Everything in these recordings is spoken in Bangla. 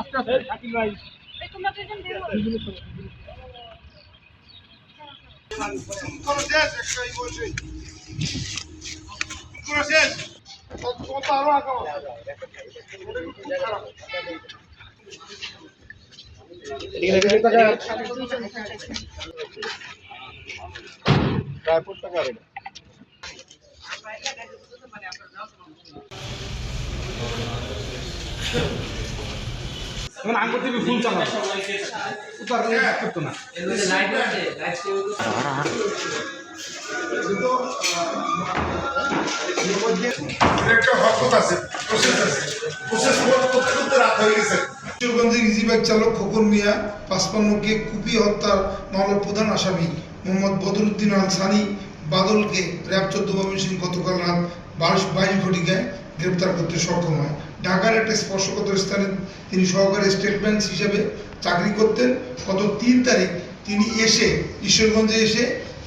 আস্তে আস্তে। শাকিল ভাই। তোমরা দুজন বের হও। কোনো শেষ এখন আঙ্গুর থেকে ফুল চালা করতো না। একটা হরকত আছে প্রসেস আছে। প্রসেস করতে করতে রাত হয়ে গেছে। কিশোরগঞ্জের ইজি চালক খোকন মিয়া পাঁচপান্নকে কুপি হত্যার মামলার প্রধান আসামি মোহাম্মদ বদরুদ্দিন আল সানি বাদলকে র্যাব চোদ্দ ময়মনসিংহ গতকাল রাত বাইশ বাইশ ঘটিকায় গ্রেপ্তার করতে সক্ষম হয়। ঢাকার একটা স্পর্শকাতর স্থানে তিনি সহকারী স্টেট ব্যাংক হিসেবে চাকরি করতেন। গত তিন তারিখ তিনি এসে ঈশ্বরগঞ্জে এসে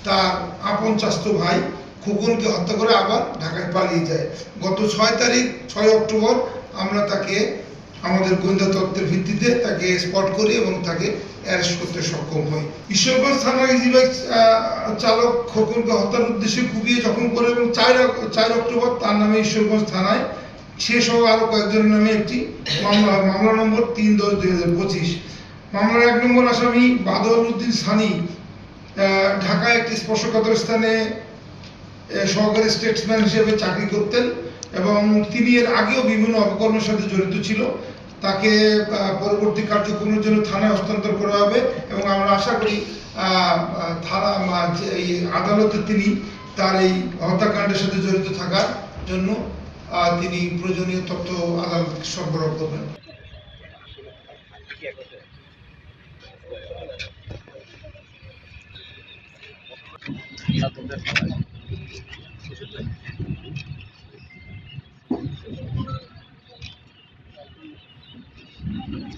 তার আপন চাস্ত ভাই খোকনকে হত্যা করে আবার ঢাকায় পালিয়ে যায়। গত ছয় তারিখ, ছয় অক্টোবর আমরা তাকে আমাদের গোয়েন্দা তত্ত্বের ভিত্তিতে তাকে স্পট করি এবং তাকে অ্যারেস্ট করতে সক্ষম হই। ঈশ্বরগঞ্জ থানার ইজিবাইক চালক খোকনকে হত্যার উদ্দেশ্যে কুপিয়ে জখম করে এবং চার চার অক্টোবর তার নামে ঈশ্বরগঞ্জ থানায় সে সহ আরও কয়েকজনের নামে একটি মামলা মামলা নম্বর তিন দশ দুই হাজার পঁচিশ। মামলার এক নম্বর আসামি বাদল উদ্দিন সানি ঢাকায় একটি স্পর্শকাতর স্থানে সহকারী স্টেটসম্যান হিসেবে চাকরি করতেন এবং তিনি এর আগেও বিভিন্ন অপকর্মের সাথে জড়িত ছিল। তাকে পরবর্তী কার্যক্রমের জন্য থানায় হস্তান্তর করা হবে এবং আমরা আশা করি থানা আদালতে তিনি তার এই হত্যাকাণ্ডের সাথে জড়িত থাকার জন্য তিনি প্রয়োজনীয় তথ্য আদালতকে সরবরাহ করবেন।